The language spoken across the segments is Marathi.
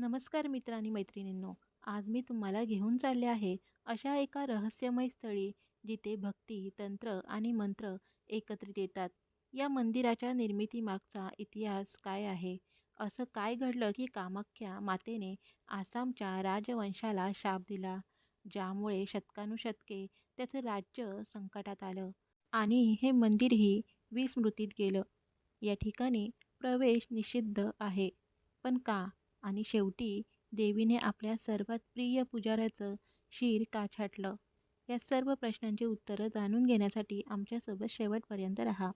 नमस्कार मित्र आणि मैत्रिणींनो. आज मी तुम्हाला घेऊन चालले आहे अशा एका रहस्यमय स्थळी जिथे भक्ती तंत्र आणि मंत्र एकत्रित येतात. या मंदिराच्या निर्मितीमागचा इतिहास काय आहे? असं काय घडलं की कामाख्या मातेने आसामच्या राजवंशाला शाप दिला ज्यामुळे शतकानुशतके त्याचं राज्य संकटात आलं आणि हे मंदिरही विस्मृतीत गेलं. या ठिकाणी प्रवेश निषिद्ध आहे. पण का? आणि शेवटी देवीने आपल्या सर्वात प्रिय पुजाऱ्याचं शिर का छाटलं या सर्व प्रश्नांची उत्तरं जाणून घेण्यासाठी आमच्यासोबत शेवटपर्यंत राहा.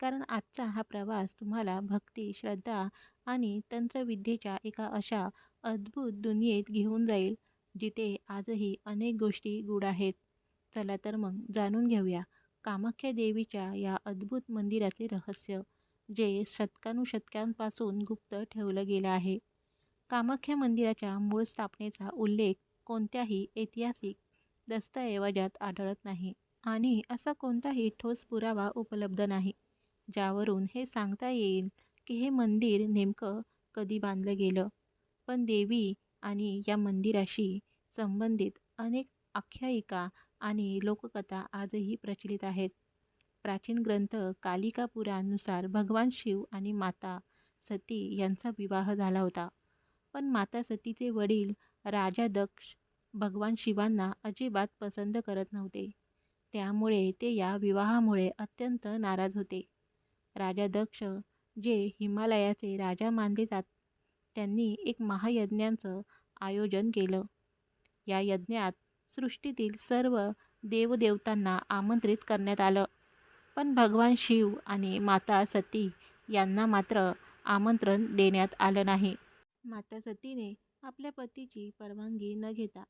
कारण आजचा हा प्रवास तुम्हाला भक्ती श्रद्धा आणि तंत्रविद्येच्या एका अशा अद्भुत दुनियेत घेऊन जाईल जिथे आजही अनेक गोष्टी गूढ आहेत. चला तर मग जाणून घेऊया कामाख्या देवीच्या या अद्भुत मंदिराचे रहस्य जे शतकानुशतकांपासून गुप्त ठेवलं गेलं आहे. कामाख्या मंदिराच्या मूळ स्थापनेचा उल्लेख कोणत्याही ऐतिहासिक दस्तऐवजात आढळत नाही आणि असा कोणताही ठोस पुरावा उपलब्ध नाही ज्यावरून हे सांगता येईल की हे मंदिर नेमकं कधी बांधलं गेलं. पण देवी आणि या मंदिराशी संबंधित अनेक आख्यायिका आणि लोककथा आजही प्रचलित आहेत. प्राचीन ग्रंथ कालिका पुराणनुसार भगवान शिव आणि माता सती यांचा विवाह झाला होता. पण माता सतीचे वडील राजा दक्ष भगवान शिवांना अजिबात पसंत करत नव्हते. त्यामुळे ते या विवाहामुळे अत्यंत नाराज होते. राजा दक्ष जे हिमालयाचे राजा मानले जात त्यांनी एक महायज्ञाचं आयोजन केलं. या यज्ञात सृष्टीतील सर्व देवदेवतांना आमंत्रित करण्यात आलं. पण भगवान शिव आणि माता सती यांना मात्र आमंत्रण देण्यात आलं नाही. माता सतीने आपल्या पतीची परवानगी न घेता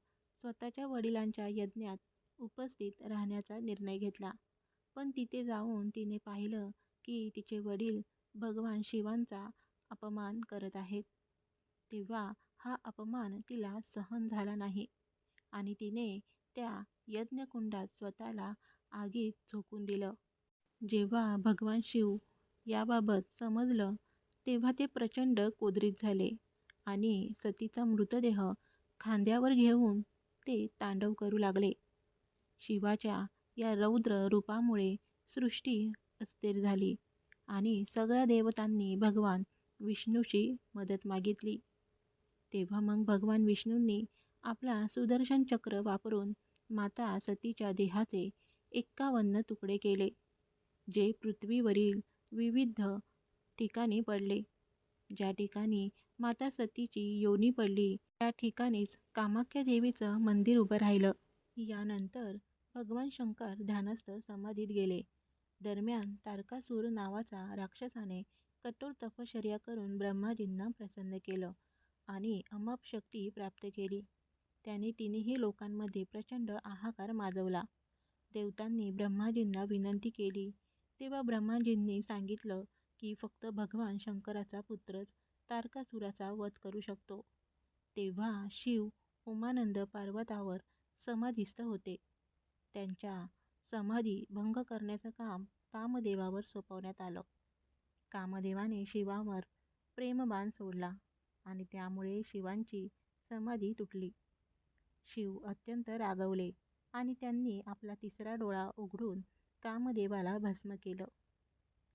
स्वतःच्या वडिलांच्या यज्ञात उपस्थित राहण्याचा निर्णय घेतला. पण तिथे जाऊन तिने पाहिलं की तिचे वडील भगवान शिवांचा अपमान करत आहेत. तेव्हा हा अपमान तिला सहन झाला नाही आणि तिने त्या यज्ञकुंडात स्वतःला आगीत झोकून दिलं. जेव्हा भगवान शिव याबाबत समजलं तेव्हा ते प्रचंड क्रोधित झाले. आणि सतीचा मृतदेह खांद्यावर घेऊन ते तांडव करू लागले. शिवाच्या या रौद्र रूपामुळे सृष्टी अस्थिर झाली आणि सगळ्या देवतांनी भगवान विष्णूची मदत मागितली. तेव्हा मग भगवान विष्णूंनी आपला सुदर्शन चक्र वापरून माता सतीच्या देहाचे एक्कावन्न तुकडे केले जे पृथ्वीवरील विविध ठिकाणी पडले. ज्या ठिकाणी माता सतीची योनी पडली. त्या ठिकाणीच कामाख्या देवीचं मंदिर उभं राहिलं. यानंतर भगवान शंकर ध्यानस्थ समाधीत गेले. दरम्यान तारकासूर नावाचा राक्षसाने कठोर तपश्चर्या करून ब्रह्माजींना प्रसन्न केलं आणि अमाप शक्ती प्राप्त केली. त्याने तिन्ही लोकांमध्ये प्रचंड हाहाकार माजवला. देवतांनी ब्रह्माजींना विनंती केली. तेव्हा ब्रह्माजींनी सांगितलं की फक्त भगवान शंकराचा पुत्रच तारकासुराचा वध करू शकतो. तेव्हा शिव उमानंद पर्वतावर समाधीस्थ होते. त्यांच्या समाधी भंग करण्याचं काम कामदेवावर सोपवण्यात आलं. कामदेवाने शिवावर प्रेमबाण सोडला आणि त्यामुळे शिवांची समाधी तुटली. शिव अत्यंत रागवले आणि त्यांनी आपला तिसरा डोळा उघडून कामदेवाला भस्म केलं.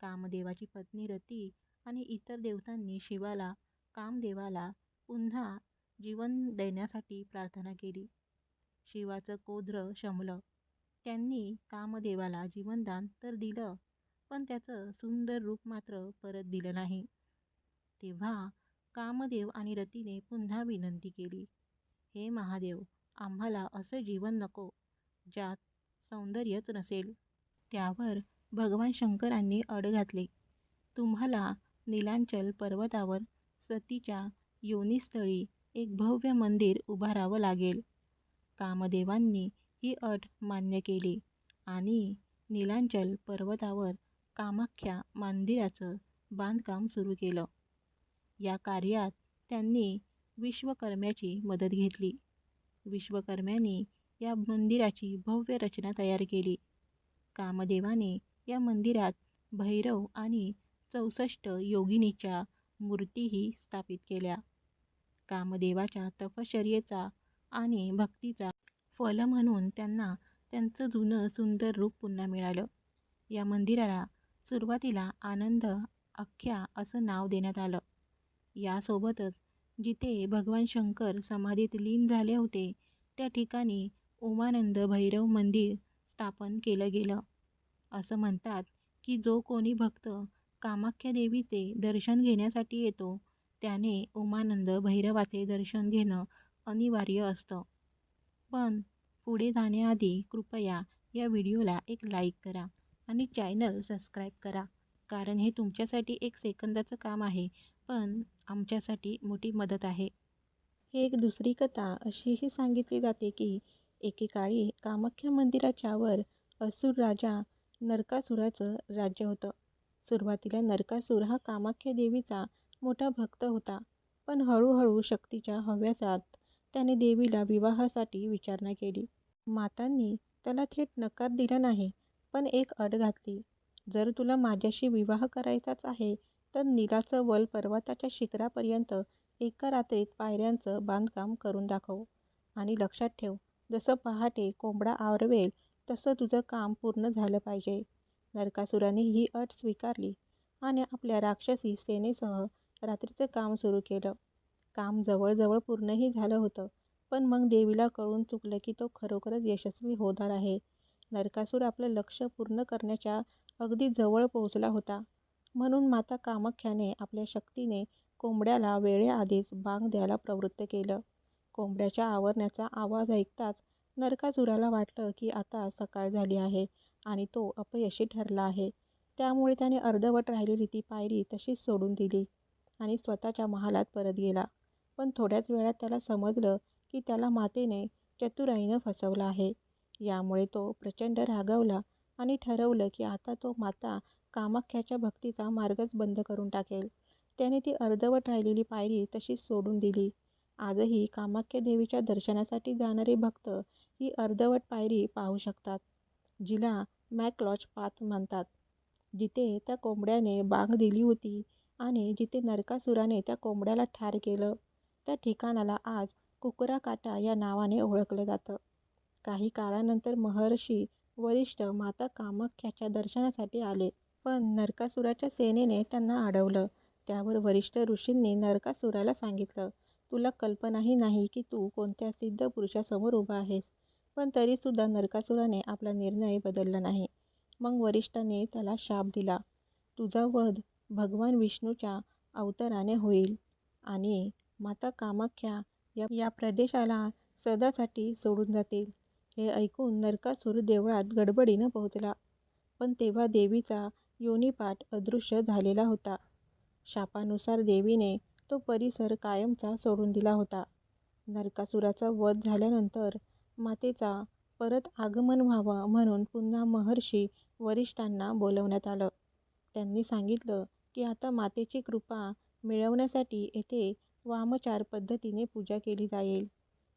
कामदेवाची पत्नी रती आणि इतर देवतांनी शिवाला कामदेवाला पुन्हा जीवन देण्यासाठी प्रार्थना केली. शिवाचं कोद्र शमलं. त्यांनी कामदेवाला जीवनदान तर दिलं पण त्याचं सुंदर रूप मात्र परत दिलं नाही. तेव्हा कामदेव आणि रतीने पुन्हा विनंती केली हे महादेव आम्हाला असं जीवन नको ज्यात सौंदर्यच नसेल. त्यावर भगवान शंकरांनी अड घातले तुम्हाला नीलांचल पर्वतावर सतीच्या योनीस्थळी एक भव्य मंदिर उभारावं लागेल. कामदेवांनी ही अट मान्य केली आणि नीलांचल पर्वतावर कामाख्या मंदिराचं बांधकाम सुरू केलं. या कार्यात त्यांनी विश्वकर्म्याची मदत घेतली. विश्वकर्म्यांनी या मंदिराची भव्य रचना तयार केली. कामदेवाने या मंदिरात भैरव आणि चौसष्ट योगिनीच्या मूर्तीही स्थापित केल्या कामदेवाच्या तपश्चर्येचा आणि भक्तीचा फल म्हणून त्यांना त्यांचं जुनं सुंदर रूप पुन्हा मिळालं. या मंदिराला सुरुवातीला आनंद आख्या असं नाव देण्यात आलं. यासोबतच जिथे भगवान शंकर समाधीत लीन झाले होते त्या ठिकाणी उमानंद भैरव मंदिर स्थापन केलं गेलं. असं म्हणतात की जो कोणी भक्त कामाख्या देवीचे दर्शन घेण्यासाठी येतो त्याने उमानंद भैरवाचे दर्शन घेणं अनिवार्य असतं. पण पुढे जाण्याआधी कृपया या व्हिडिओला एक लाईक करा आणि चॅनल सबस्क्राईब करा कारण हे तुमच्यासाठी एक सेकंदाचं काम आहे पण आमच्यासाठी मोठी मदत आहे. एक दुसरी कथा अशीही सांगितली जाते की एकेकाळी कामाख्या मंदिराच्या वर असुर राजा नरकासुराचं राज्य होतं. सुरुवातीला नरकासूर हा कामाख्या देवीचा मोठा भक्त होता पण हळूहळू शक्तीच्या हव्यासात त्याने देवीला विवाहासाठी विचारणा केली. मातांनी त्याला थेट नकार दिला नाही पण एक अट घातली, जर तुला माझ्याशी विवाह करायचाच आहे तर नीलाचं वल पर्वताच्या शिखरापर्यंत एका रात्रीत पायऱ्यांचं बांधकाम करून दाखव आणि लक्षात ठेव जसं पहाटे कोंबडा आवरवेल तसं तुझं काम पूर्ण झालं पाहिजे. नरकासुराने ही अट स्वीकारली आणि आपल्या राक्षसी सेनेसह रात्रीचं काम सुरू केलं. काम जवळजवळ पूर्णही झालं होतं पण मग देवीला कळून चुकलं की तो खरोखरच यशस्वी होणार आहे. नरकासूर आपलं लक्ष पूर्ण करण्याच्या अगदी जवळ पोहोचला होता म्हणून माता कामाख्याने आपल्या शक्तीने कोंबड्याला वेळेआधीच बांग द्यायला प्रवृत्त केलं. कोंबड्याच्या आवरण्याचा आवाज ऐकताच नरकासुराला वाटलं की आता सकाळ झाली आहे आणि तो अपयशी ठरला आहे. त्यामुळे त्याने अर्धवट राहिलेली ती पायरी तशीच सोडून दिली आणि स्वतःच्या महालात परत गेला. पण थोड्याच वेळात त्याला समजलं की त्याला मातेने चतुराईनं फसवलं आहे. यामुळे तो प्रचंड रागावला आणि ठरवलं की आता तो माता कामाख्याच्या भक्तीचा मार्गच बंद करून टाकेल. त्याने ती अर्धवट राहिलेली पायरी तशीच सोडून दिली. आजही कामाख्या देवीच्या दर्शनासाठी जाणारे भक्त ही अर्धवट पायरी पाहू शकतात, जिला मॅकलॉच पाथ म्हणतात. जिथे त्या कोंबड्याने बांग दिली होती आणि जिथे नरकासुराने त्या कोंबड्याला ठार केलं त्या ठिकाणाला आज कुकराकाटा या नावाने ओळखलं जातं. काही काळानंतर महर्षी वरिष्ठ माता कामाख्याच्या दर्शनासाठी आले. पण नरकासुराच्या सेनेने त्यांना अडवलं. त्यावर वरिष्ठ ऋषींनी नरकासुराला सांगितलं, तुला कल्पनाही नाही की तू कोणत्या सिद्ध पुरुषासमोर उभा आहेस. पण तरीसुद्धा नरकासुराने आपला निर्णय बदलला नाही. मग वरिष्ठाने त्याला शाप दिला, तुझा वध भगवान विष्णूच्या अवताराने होईल आणि माता कामाख्या या प्रदेशाला सदासाठी सोडून जातील. हे ऐकून नरकासुर देवळात गडबडीनं पोहोचला. पण तेव्हा देवीचा योनीपाठ अदृश्य झालेला होता. शापानुसार देवीने तो परिसर कायमचा सोडून दिला होता. नरकासुराचा वध झाल्यानंतर मातेचा परत आगमन व्हावं म्हणून पुन्हा महर्षी वरिष्ठांना बोलवण्यात आलं. त्यांनी सांगितलं की आता मातेची कृपा मिळवण्यासाठी येथे वामाचार पद्धतीने पूजा केली जाईल.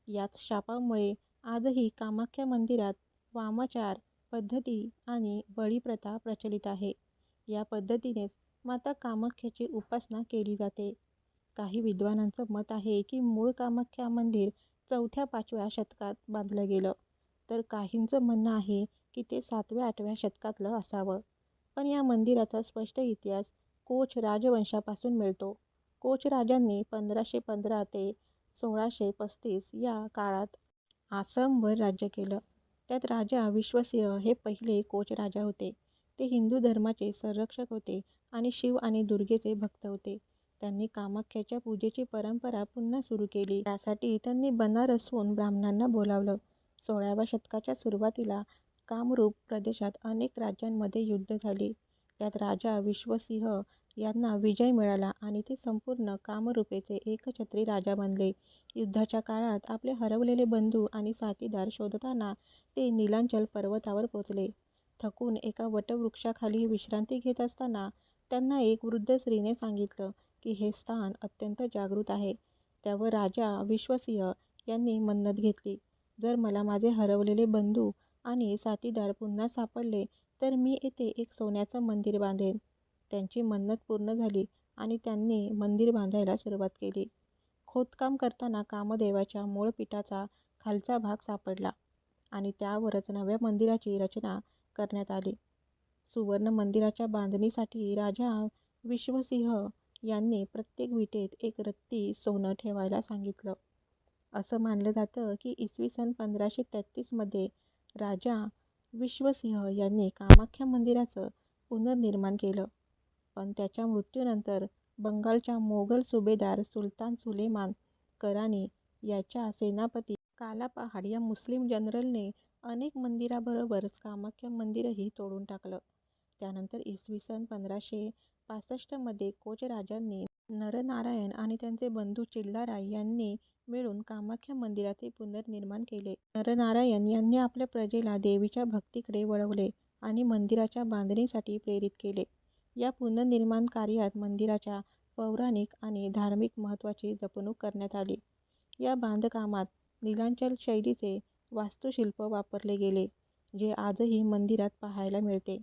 याच शापामुळे आजही कामाख्या मंदिरात वामाचार पद्धती आणि बळीप्रथा प्रचलित आहे. या पद्धतीनेच माता कामाख्याची उपासना केली जाते. काही विद्वानांचं मत आहे की मूळ कामाख्या मंदिर चौथ्या-पाचव्या शतकात बांधलं गेलं तर काहींचं म्हणणं आहे की ते सातव्या-आठव्या शतकातलं असावं. पण या मंदिराचा स्पष्ट इतिहास कोच राजवंशापासून मिळतो. कोच राजांनी पंधराशे पंधरा ते सोळाशे पस्तीस या काळात आसामवर राज्य केलं. त्यात राजा विश्वसिंह हे पहिले कोच राजा होते. ते हिंदू धर्माचे संरक्षक होते आणि शिव आणि दुर्गेचे भक्त होते. त्यांनी कामाख्याच्या पूजेची परंपरा पुन्हा सुरू केली. त्यासाठी त्यांनी बनारसहून ब्राह्मणांना बोलावलं. सोळाव्या शतकाच्या सुरुवातीला कामरूप प्रदेशात अनेक राज्यांमध्ये युद्ध झाली. त्यात राजा विश्वसिंह यांना विजय मिळाला आणि ते संपूर्ण कामरूपेचे एकछत्री राजा बनले. युद्धाच्या काळात आपले हरवलेले बंधू आणि साथीदार शोधताना ते नीलांचल पर्वतावर पोचले थकून एका वटवृक्षाखाली विश्रांती घेत असताना त्यांना एक वृद्ध स्त्रीने सांगितलं की हे स्थान अत्यंत जागृत आहे. त्यावर राजा विश्वसिंह यांनी मन्नत घेतली, जर मला माझे हरवलेले बंधू आणि साथीदार पुन्हा सापडले तर मी येथे एक सोन्याचं मंदिर बांधेन. त्यांची मन्नत पूर्ण झाली आणि त्यांनी मंदिर बांधायला सुरुवात केली. खोदकाम करताना कामदेवाच्या मूळ पीठाचा खालचा भाग सापडला आणि त्यावरच नव्या मंदिराची रचना करण्यात आली. सुवर्ण मंदिराच्या बांधणीसाठी राजा विश्वसिंह यांनी प्रत्येक विटेत एक रत्ती सोनं ठेवायला सांगितलं. असं मानलं जातं की इसवी सन पंधराशे तेहत्तीसमध्ये राजा विश्वसिंह यांनी कामाख्या मंदिराचं पुनर्निर्माण केलं. पण त्याच्या मृत्यूनंतर बंगालच्या मोगल सुभेदार सुलतान सुलेमान करानी याच्या सेनापती कालापहाड या मुस्लिम जनरलने अनेक मंदिराबरोबरच कामाख्या मंदिरही तोडून टाकलं. त्यानंतर इसवी सन पंधराशे पासष्टमध्ये कोचराजांनी कोच राजांनी नरनारायण आणि त्यांचे बंधू चिल्लाराय यांनी मिळून कामाख्या मंदिराचे पुनर्निर्माण केले. नरनारायण यांनी आपल्या प्रजेला देवीच्या भक्तीकडे वळवले आणि मंदिराच्या बांधणीसाठी प्रेरित केले. या पुनर्निर्माण कार्यात मंदिराच्या पौराणिक आणि धार्मिक महत्त्वाची जपणूक करण्यात आली. या बांधकामात नीलांचल शैलीचे वास्तुशिल्प वापरले गेले, जे आजही मंदिरात पाहायला मिळते.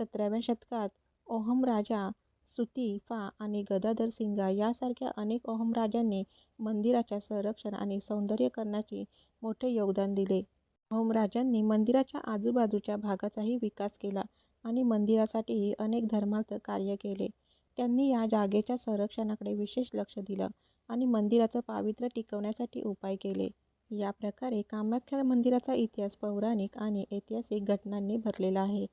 सतराव्या शतकात ओहम राजा सुती फा आणि गदाधर सिंगा यासारख्या अनेक ओहम राजांनी मंदिराच्या संरक्षण आणि सौंदर्यीकरणात मोठे योगदान दिले. ओहम राजांनी मंदिराच्या आजूबाजूच्या भागाचाही विकास केला आणि मंदिरासाठीही अनेक धर्मार्थ कार्य केले. त्यांनी या जागेच्या संरक्षणाकडे विशेष लक्ष दिलं आणि मंदिराचं पावित्र्य टिकवण्यासाठी उपाय केले. या प्रकारे कामाख्या मंदिराचा इतिहास पौराणिक आणि ऐतिहासिक घटनांनी भरलेला आहे.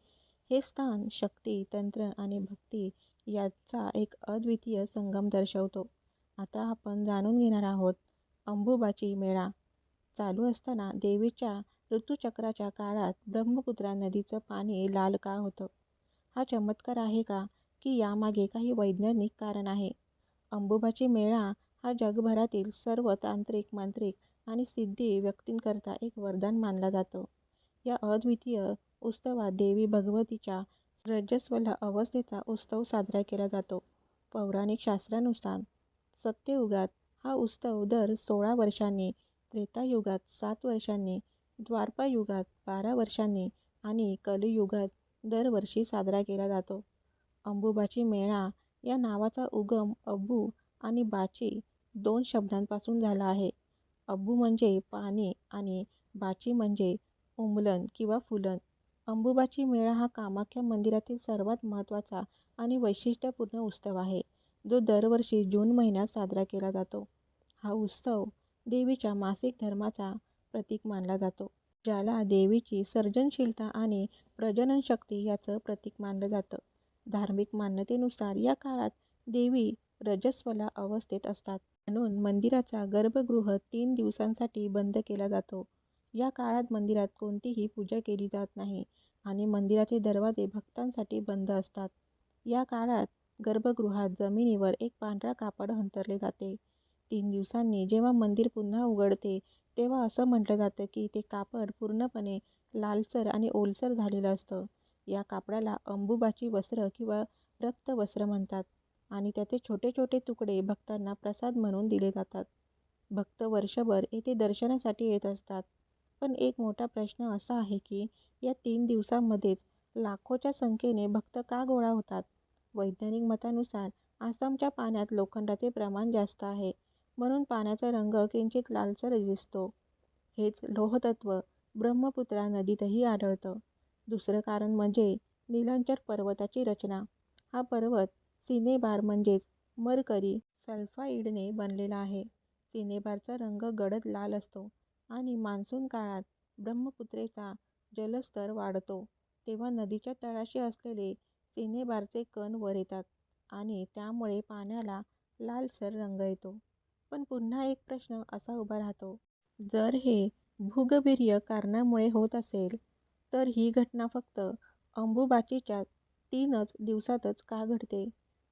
हे स्थान शक्ती, तंत्र आणि भक्ती याचा एक अद्वितीय संगम दर्शवतो. आता आपण जाणून घेणार आहोत अंबुबाची मेळा चालू असताना देवीच्या ऋतुचक्राच्या काळात ब्रह्मपुत्रा नदीचं पाणी लाल का होतं? हा चमत्कार आहे का की यामागे काही वैज्ञानिक कारण आहे? अंबुबाची मेळा हा जगभरातील सर्व तांत्रिक, मांत्रिक आणि सिद्धी व्यक्तींकरता एक वरदान मानला जातो. या अद्वितीय उत्सवात देवी भगवतीच्या रजस्वला अवस्थेचा उत्सव साजरा केला जातो. पौराणिक शास्त्रानुसार सत्ययुगात हा उत्सव दर सोळा वर्षांनी, त्रेतायुगात सात वर्षांनी, द्वारपायुगात बारा वर्षांनी आणि कलियुगात दरवर्षी साजरा केला जातो. अंबुबाची मेळा या नावाचा उगम अब्बू आणि बाची दोन शब्दांपासून झाला आहे. अब्बू म्हणजे पाणी आणि बाची म्हणजे उमलन किंवा फुलन. अंबुबाची मेळा हा कामाख्या मंदिरातील सर्वात महत्त्वाचा आणि वैशिष्ट्यपूर्ण उत्सव आहे, जो दरवर्षी जून महिन्यात साजरा केला जातो. हा उत्सव देवीच्या मासिक धर्माचा प्रतीक मानला जातो. ज्याला देवीची सर्जनशीलता आणि प्रजननशक्ती याचं प्रतीक मानलं जातं. धार्मिक मान्यतेनुसार या काळात देवी रजस्वला अवस्थेत असतात. म्हणून मंदिराचा गर्भगृह तीन दिवसांसाठी बंद केला जातो. या काळात मंदिरात कोणतीही पूजा केली जात नाही आणि मंदिराचे दरवाजे भक्तांसाठी बंद असतात. या काळात गर्भगृहात जमिनीवर एक पांढरा कापड अंतरले जाते. तीन दिवसांनी जेव्हा मंदिर पुन्हा उघडते तेव्हा असं म्हटलं जातं की ते कापड पूर्णपणे लालसर आणि ओलसर झालेलं असतं. या कापडाला अंबुबाची वस्त्र किंवा रक्त वस्त्र म्हणतात आणि त्याचे छोटे छोटे तुकडे भक्तांना प्रसाद म्हणून दिले जातात. भक्त वर्षभर येथे दर्शनासाठी येत असतात. पण एक मोठा प्रश्न असा आहे की या तीन दिवसांमध्येच लाखोंच्या संख्येने भक्त का गोळा होतात? वैज्ञानिक मतानुसार आसामच्या पाण्यात लोखंडाचे प्रमाण जास्त आहे, म्हणून पाण्याचा रंग किंचित लालसर दिसतो. हेच लोहतत्त्व ब्रह्मपुत्रा नदीतही आढळतं. दुसरं कारण म्हणजे नीलांचल पर्वताची रचना. हा पर्वत सिनेबार म्हणजेच मरकरी सल्फाईडने बनलेला आहे. सिनेबारचा रंग गडद लाल असतो आणि मान्सून काळात ब्रह्मपुत्रेचा जलस्तर वाढतो तेव्हा नदीच्या तळाशी असलेले सिनेबारचे कण वर येतात आणि त्यामुळे पाण्याला लालसर रंग येतो. पण पुन्हा एक प्रश्न असा उभा राहतो, जर हे भूगभीर्य कारणामुळे होत असेल, तर ही घटना फक्त अंबुबाचीच्या तीनच दिवसातच का घडते?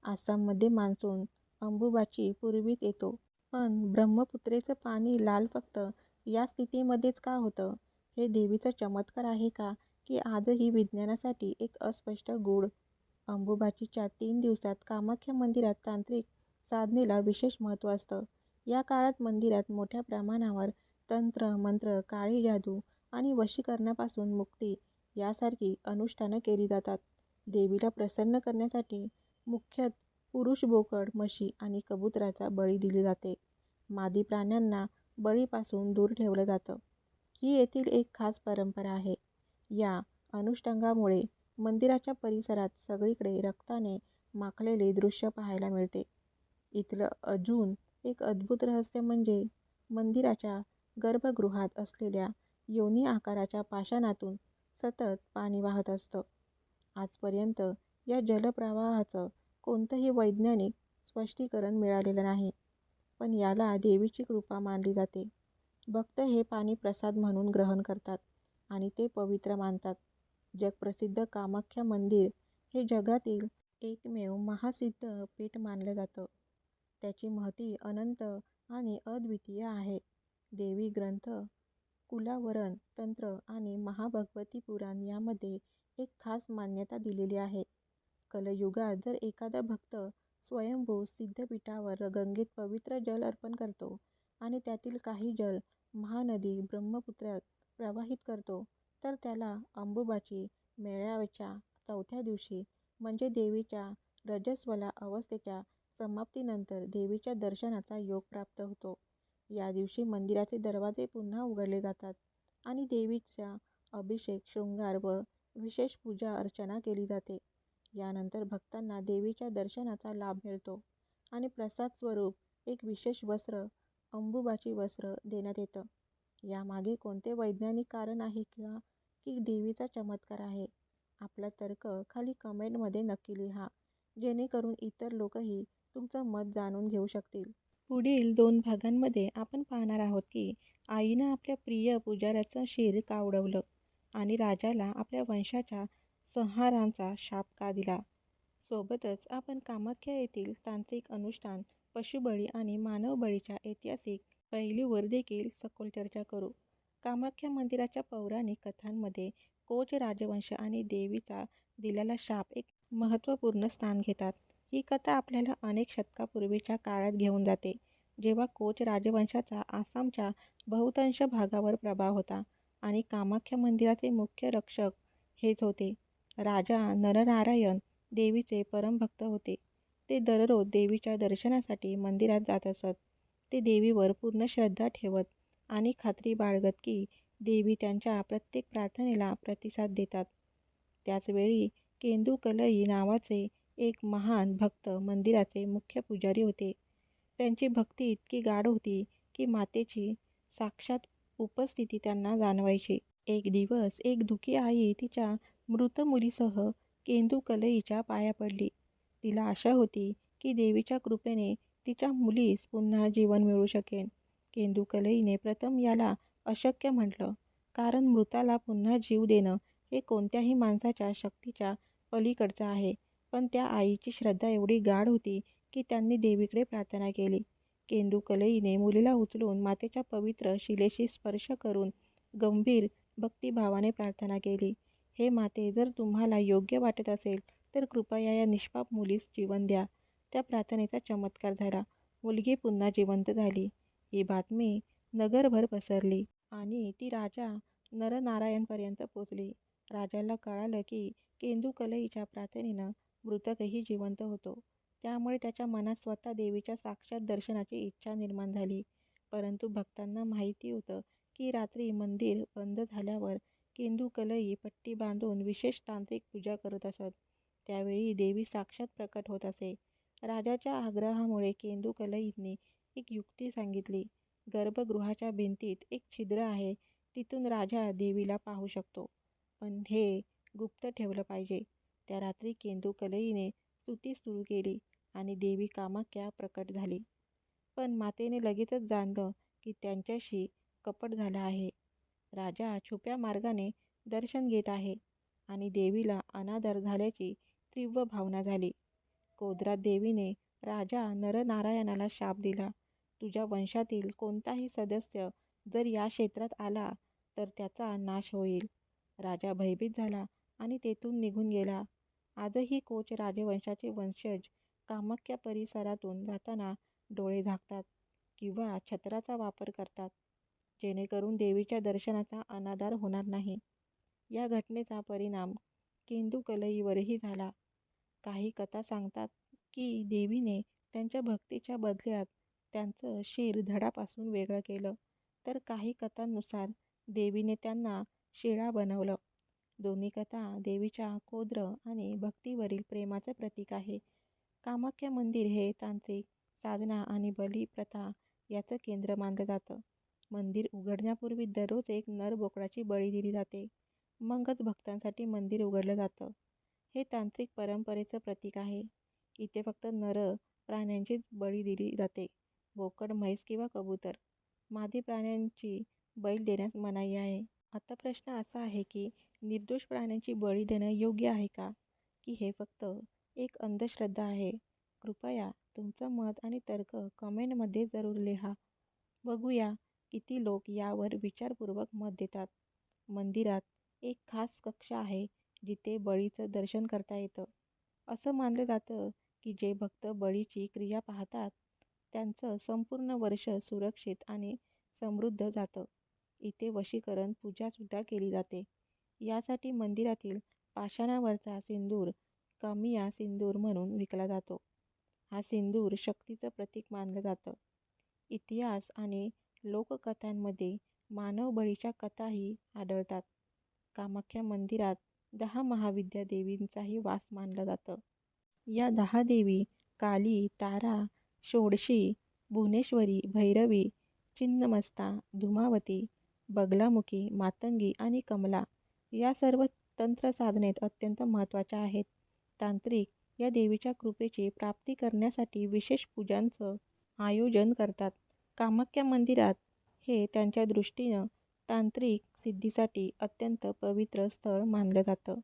आसाममध्ये मान्सून अंबुबाची पूर्वीच येतो. पण ब्रह्मपुत्रेचं पाणी लाल फक्त या स्थितीमध्येच का होतं? हे देवीचा चमत्कार आहे का की आजही विज्ञानासाठी एक अस्पष्ट गूढ? अंबुबाचीच्या तीन दिवसात कामाख्या मंदिरात तांत्रिक साधनेला विशेष महत्त्व असतं. या काळात मंदिरात मोठ्या प्रमाणावर तंत्र, मंत्र, काळी जादू आणि वशीकरणापासून मुक्ती यासारखी अनुष्ठानं केली जातात. देवीला प्रसन्न करण्यासाठी मुख्यतः पुरुष बोकड, म्हशी आणि कबुतराचा बळी दिली जाते. मादी प्राण्यांना बळीपासून दूर ठेवलं जातं. ही येथील एक खास परंपरा आहे. या अनुष्ठंगामुळे मंदिराच्या परिसरात सगळीकडे रक्ताने माखलेले दृश्य पाहायला मिळते. इथलं अजून एक अद्भुत रहस्य म्हणजे मंदिराच्या गर्भगृहात असलेल्या योनी आकाराच्या पाषाणातून सतत पाणी वाहत असतं. आजपर्यंत या जलप्रवाहाचं कोणतंही वैज्ञानिक स्पष्टीकरण मिळालेलं नाही. पण याला देवीची कृपा मानली जाते. भक्त हे पाणी प्रसाद म्हणून ग्रहण करतात आणि ते पवित्र मानतात. जगप्रसिद्ध कामाख्या मंदिर हे जगातील एकमेव महासिद्ध पीठ मानलं जातं. त्याची महती अनंत आणि अद्वितीय आहे. देवी ग्रंथ, कुलावरण तंत्र आणि महाभगवती पुराण यामध्ये एक खास मान्यता दिलेली आहे. कलयुगात जर एखादा भक्त स्वयंभू सिद्धपीठावर गंगेत पवित्र जल अर्पण करतो आणि त्यातील काही जल महानदी ब्रह्मपुत्रात प्रवाहित करतो, तर त्याला अंबुबाची मेळाव्याच्या चौथ्या दिवशी म्हणजे देवीच्या रजस्वला अवस्थेच्या समाप्तीनंतर देवीच्या दर्शनाचा योग प्राप्त होतो. या दिवशी मंदिराचे दरवाजे पुन्हा उघडले जातात आणि देवीचा अभिषेक, शृंगार व विशेष पूजा-अर्चना केली जाते. यानंतर भक्तांना देवीच्या दर्शनाचा लाभ मिळतो आणि प्रसाद स्वरूप एक विशेष वस्त्र, अंबुबाची वस्त्र देण्यात येतं. यामागे कोणते वैज्ञानिक कारण आहे का की देवीचा चमत्कार आहे? आपला तर्क खाली कमेंटमध्ये नक्की लिहा, जेणेकरून इतर लोकही तुमचं मत जाणून घेऊ शकतील. पुढील दोन भागांमध्ये आपण पाहणार आहोत की आईनं आपल्या प्रिय पुजाऱ्याचं शिर कावडवलं आणि राजाला आपल्या वंशाच्या संहारांचा शाप का दिला. सोबतच आपण कामाख्या येथील तांत्रिक अनुष्ठान, पशुबळी आणि मानवबळीच्या ऐतिहासिक पैलूवर देखील सखोल चर्चा करू. कामाख्या मंदिराच्या पौराणिक कथांमध्ये कोच राजवंश आणि देवीचा दिलेला शाप एक महत्त्वपूर्ण स्थान घेतात. ही कथा आपल्याला अनेक शतकापूर्वीच्या काळात घेऊन जाते, जेव्हा कोच राजवंशाचा आसामच्या बहुतांश भागावर प्रभाव होता आणि कामाख्या मंदिराचे मुख्य रक्षक हेच होते. राजा नरनारायण देवीचे परमभक्त होते. ते दररोज देवीच्या दर्शनासाठी मंदिरात जात असत. ते देवीवर पूर्ण श्रद्धा ठेवत आणि खात्री बाळगत की देवी त्यांच्या प्रत्येक प्रार्थनेला प्रतिसाद देतात. त्याचवेळी केंदुकलई नावाचे एक महान भक्त मंदिराचे मुख्य पुजारी होते. त्यांची भक्ती इतकी गाढ होती की मातेची साक्षात उपस्थिती त्यांना जाणवायची. एक दिवस एक दुखी आई तिच्या मृत मुलीसह केंदुकलईच्या पाया पडली. तिला आशा होती की देवीच्या कृपेने तिच्या मुलीस पुन्हा जीवन मिळू शकेन केंदुकलईने प्रथम याला अशक्य म्हटलं, कारण मृताला पुन्हा जीव देणं हे कोणत्याही माणसाच्या शक्तीच्या पलीकडचं आहे. पण त्या आईची श्रद्धा एवढी गाढ होती की त्यांनी देवीकडे प्रार्थना केली. केंदुकलईने मुलीला उचलून मातेच्या पवित्र शिलेशी स्पर्श करून गंभीर भक्तिभावाने प्रार्थना केली, हे माते, जर तुम्हाला योग्य वाटत असेल तर कृपया या निष्पाप मुलीस जीवन द्या. त्या प्रार्थनेचा चमत्कार झाला. मुलगी पुन्हा जिवंत झाली. ही बातमी नगरभर पसरली आणि ती राजा नरनारायणपर्यंत पोचली. राजाला कळालं की केंदुकलईच्या प्रार्थनेनं मृतकही जिवंत होतो. त्यामुळे त्याच्या मनात स्वतः देवीच्या साक्षात दर्शनाची इच्छा निर्माण झाली. परंतु भक्तांना माहिती होतं की रात्री मंदिर बंद झाल्यावर केंदुकलई पट्टी बांधून विशेष तांत्रिक पूजा करत असत. त्यावेळी देवी साक्षात प्रकट होत असे. राजाच्या आग्रहामुळे केंदुकलईने एक युक्ती सांगितली. गर्भगृहाच्या भिंतीत एक छिद्र आहे, तिथून राजा देवीला पाहू शकतो. पण हे गुप्त ठेवलं पाहिजे. त्या रात्री केंदुकलईने स्तुती सुरू केली आणि देवी कामाख्या प्रकट झाली. पण मातेने लगेचच जाणलं की त्यांच्याशी कपट झाला आहे. राजा छुप्या मार्गाने दर्शन घेत आहे आणि देवीला अनादर झाल्याची तीव्र भावना झाली. कोदरात देवीने राजा नरनारायणाला शाप दिला, तुझ्या वंशातील कोणताही सदस्य जर या क्षेत्रात आला तर त्याचा नाश होईल. राजा भयभीत झाला आणि तेथून निघून गेला. आजही कोच राजवंशाचे वंशज कामाख्या परिसरातून जाताना डोळे झाकतात किंवा छत्राचा वापर करतात, जेणेकरून देवीच्या दर्शनाचा अनादर होणार नाही. या घटनेचा परिणाम केंदुकलईवरही झाला. काही कथा सांगतात की देवीने त्यांच्या भक्तीच्या बदल्यात त्यांचं शिर धडापासून वेगळं केलं तर काही कथांनुसार देवीने त्यांना शिळा बनवलं दोन्ही कथा देवीच्या कोद्र आणि भक्तीवरील प्रेमाचं प्रतीक आहे कामाख्या मंदिर हे तांत्रिक साधना आणि बली प्रथा याचं केंद्र मानलं जातं मंदिर उघडण्यापूर्वी दररोज एक नर बोकडाची बळी दिली जाते. मगच भक्तांसाठी मंदिर उघडलं जातं. हे तांत्रिक परंपरेचं प्रतीक आहे. इथे फक्त नर प्राण्यांचीच बळी दिली जाते. बोकड म्हैस किंवा कबूतर. मादी प्राण्यांची बैल देण्यास मनाई आहे. आता प्रश्न असा आहे की निर्दोष प्राण्यांची बळी देणं योग्य आहे का? की हे फक्त एक अंधश्रद्धा आहे? कृपया तुमचं मत आणि तर्क कमेंटमध्ये जरूर लिहा. बघूया. किती लोक यावर विचारपूर्वक मत देतात? मंदिरात एक खास कक्ष आहे जिथे बळीचं दर्शन करता येतं. असं मानलं जातं की जे भक्त बळीची क्रिया पाहतात त्यांचं संपूर्ण वर्ष सुरक्षित आणि समृद्ध जातं. इथे वशीकरण पूजासुद्धा केली जाते. यासाठी मंदिरातील पाषाणावरचा सिंदूर कामिया सिंदूर म्हणून विकला जातो. हा सिंदूर शक्तीचं प्रतीक मानलं जातं. इतिहास आणि लोककथांमध्ये मानव बळीच्या कथाही आढळतात. कामाख्या मंदिरात दहा महाविद्या देवींचाही वास मानलं जातं. या दहा देवी काली तारा षोडशी भुवनेश्वरी भैरवी छिन्नमस्ता धुमावती बगलामुखी मातंगी आणि कमला या सर्व तंत्र साधनेत अत्यंत महत्त्वाच्या आहेत. तांत्रिक या देवीच्या कृपेची प्राप्ती करण्यासाठी विशेष पूजांचं आयोजन करतात. कामाख्या मंदिरात हे त्यांच्या दृष्टीनं तांत्रिक सिद्धीसाठी अत्यंत पवित्र स्थळ मानलं जातं.